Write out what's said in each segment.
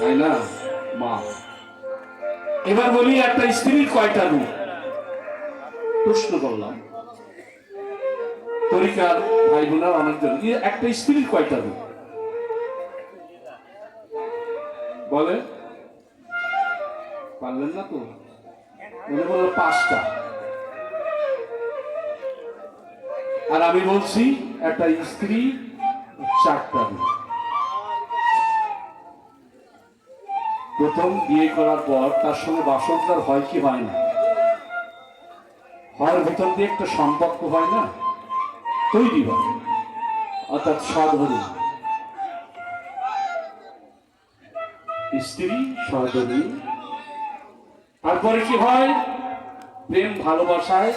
তাই না? মা। এবার বলি একটা স্ত্রীর কয়টা রূপ? প্রশ্ন করলাম। তরিকার ভাই বোনার অনেকজন একটা স্ত্রীর কয়টা রূপ? বলে? পারলেন না তো? মনে বলল পাঁচটা। আর আমি বলছি, একটা স্ত্রী চারটা রূপ। প্রথম বিয়ে করার পর তার সঙ্গে বাসনটার হয় কি হয় না? হওয়ার ভিতর দিয়ে একটা সম্পর্ক হয় না? তৈরি হয়। অর্থাৎ সধনী। স্ত্রী সহধনী তারপরে কি হয়? প্রেম, ভালোবাসায়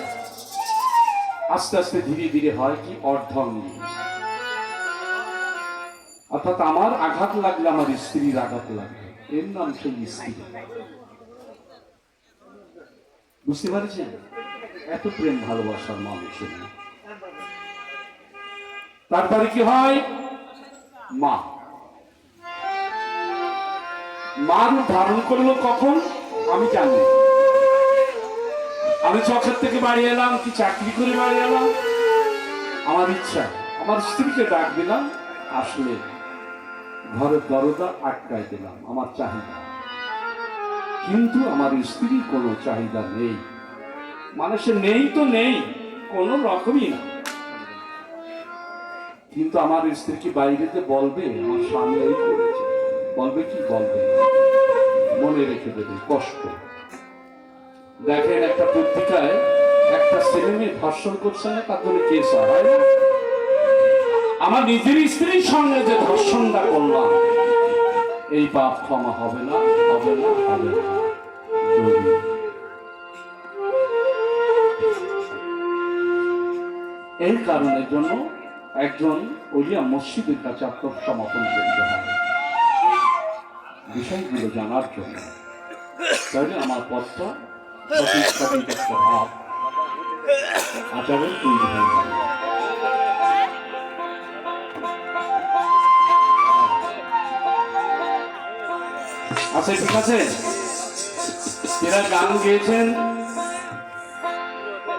আস্তে আস্তে ধীরে ধীরে হয় কি? অর্ধঙ্গী। অর্থাৎ আমার আঘাত লাগলে আমার স্ত্রীর আঘাত লাগবে। এর নাম সেই স্ত্রী বুঝতে পারছেন? এত প্রেম ভালোবাসার মানুষের তারপরে কি হয়? মা। মা ধারণ করল কখন? আমি জানি। আমি চকের থেকে বাড়ি এলাম, কি চাকরি করে বাড়ি এলাম? আমার ইচ্ছা। আমার স্ত্রীকে ডাক দিলাম আসলে ঘরের দরজা আটকাই দিলাম, আমার চাহিদা। কিন্তু আমার স্ত্রীর কোনো চাহিদা নেই। মানে সে নেই তো নেই, কোনো রকমই না। কিন্তু আমার স্ত্রী কি বাইরেতে বলবে? আমার করেছে। বলবে কি? বলবে মনে রেখে দেবে, কষ্ট। দেখেন একটা পত্রিকায় একটা ছেলে মেয়ে ধর্ষণ করছে না? তার জন্য কেস হয়? আমার নিজের স্ত্রীর সঙ্গে যে ধর্ষণটা করলাম, এই পাপ ক্ষমা হবে না হবে না হবে না। এই কারণের জন্য একজন ওলিয়া মসজিদের কাছে আত্মসমর্পণ করতে হয়। বিষয়গুলো জানার জন্য। তাহলে আমার পথটা ভাব আচরণ তৈরি হয়ে আচ্ছা ঠিক আছে। এরা গান গেয়েছেন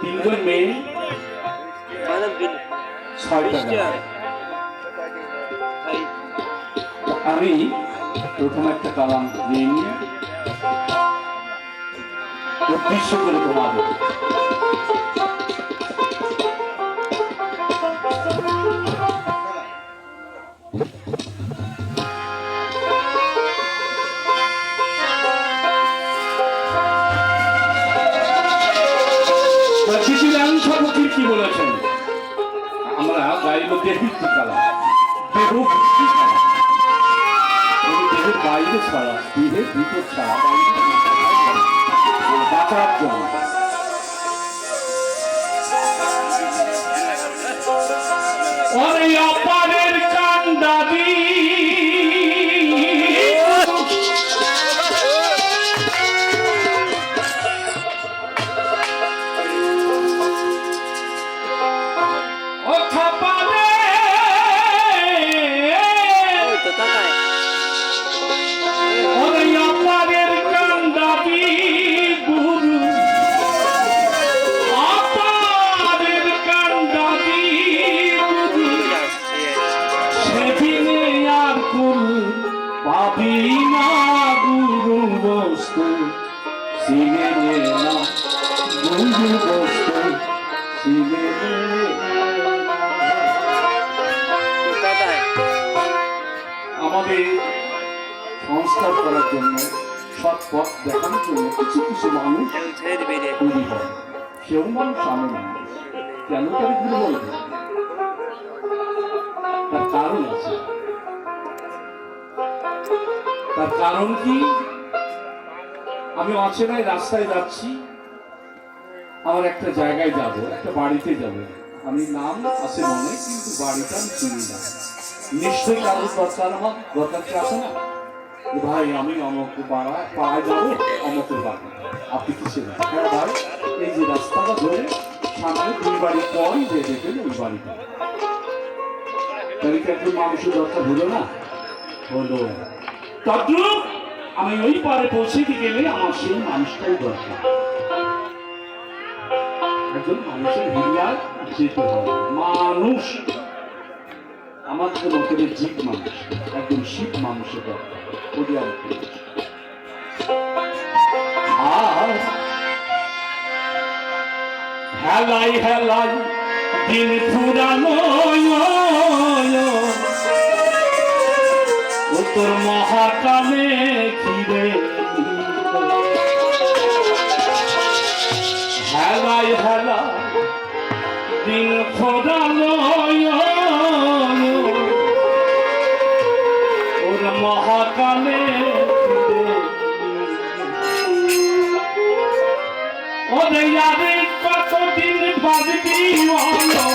তিনজন মেয়ে। ছয়টা গান। আমি প্রথম একটা কালাম দিয়ে নিয়ে উদ্দেশ্য করে তোমাদের। কি বলেছেন? আমরা গাইব দেহিত্ব কালাম দেহ দেহের বাইরে ছাড়া, দেহের ভিতর ছাড়া বাঁচার জন্য। ওরে সিনে Itu takai আমাদের সংস্কার করার জন্য সৎ পথ দেখানোর জন্য কিছু কিছু মানুষ তৈরি হয়। সেও মানুষ আমি মানুষ কেন তার গুরু বলবে? তার কারণ আছে। তার কারণ কি? আমি অচেনায় রাস্তায় যাচ্ছি। আমার একটা জায়গায় যাব, একটা বাড়িতে যাব। আমি নাম আছে মনে, কিন্তু বাড়িটা আমি চিনি না। নিশ্চয়ই কারোর দরকার আমার দরকার কি আছে না? ভাই, আমি অমক পাড়ায় পাড়ায় যাব, অমকের বাড়ি। আপনি কি ছিলেন হ্যাঁ ভাই, এই যে রাস্তাটা ধরে, সামনে দুই বাড়ি পরই যে দেখবেন ওই বাড়িটা। তাহলে কি একজন মানুষের দরকার হলো না? হলো। তদ্রুপ! আমি ওই পারে পৌঁছে গেলে আমার সেই মানুষটাই দরকার। একজন মানুষের যেতে হবে। মানুষ আমাদের মধ্যে জীব মানুষ, একজন শিব মানুষের দরকার। হেলাই হেলাই দিন ফুরানো ও তোর মহাকামে হেলাই হেলা দিন ফুরানো ওর মহাকালে ওদের কতদিন বাজবি বলো?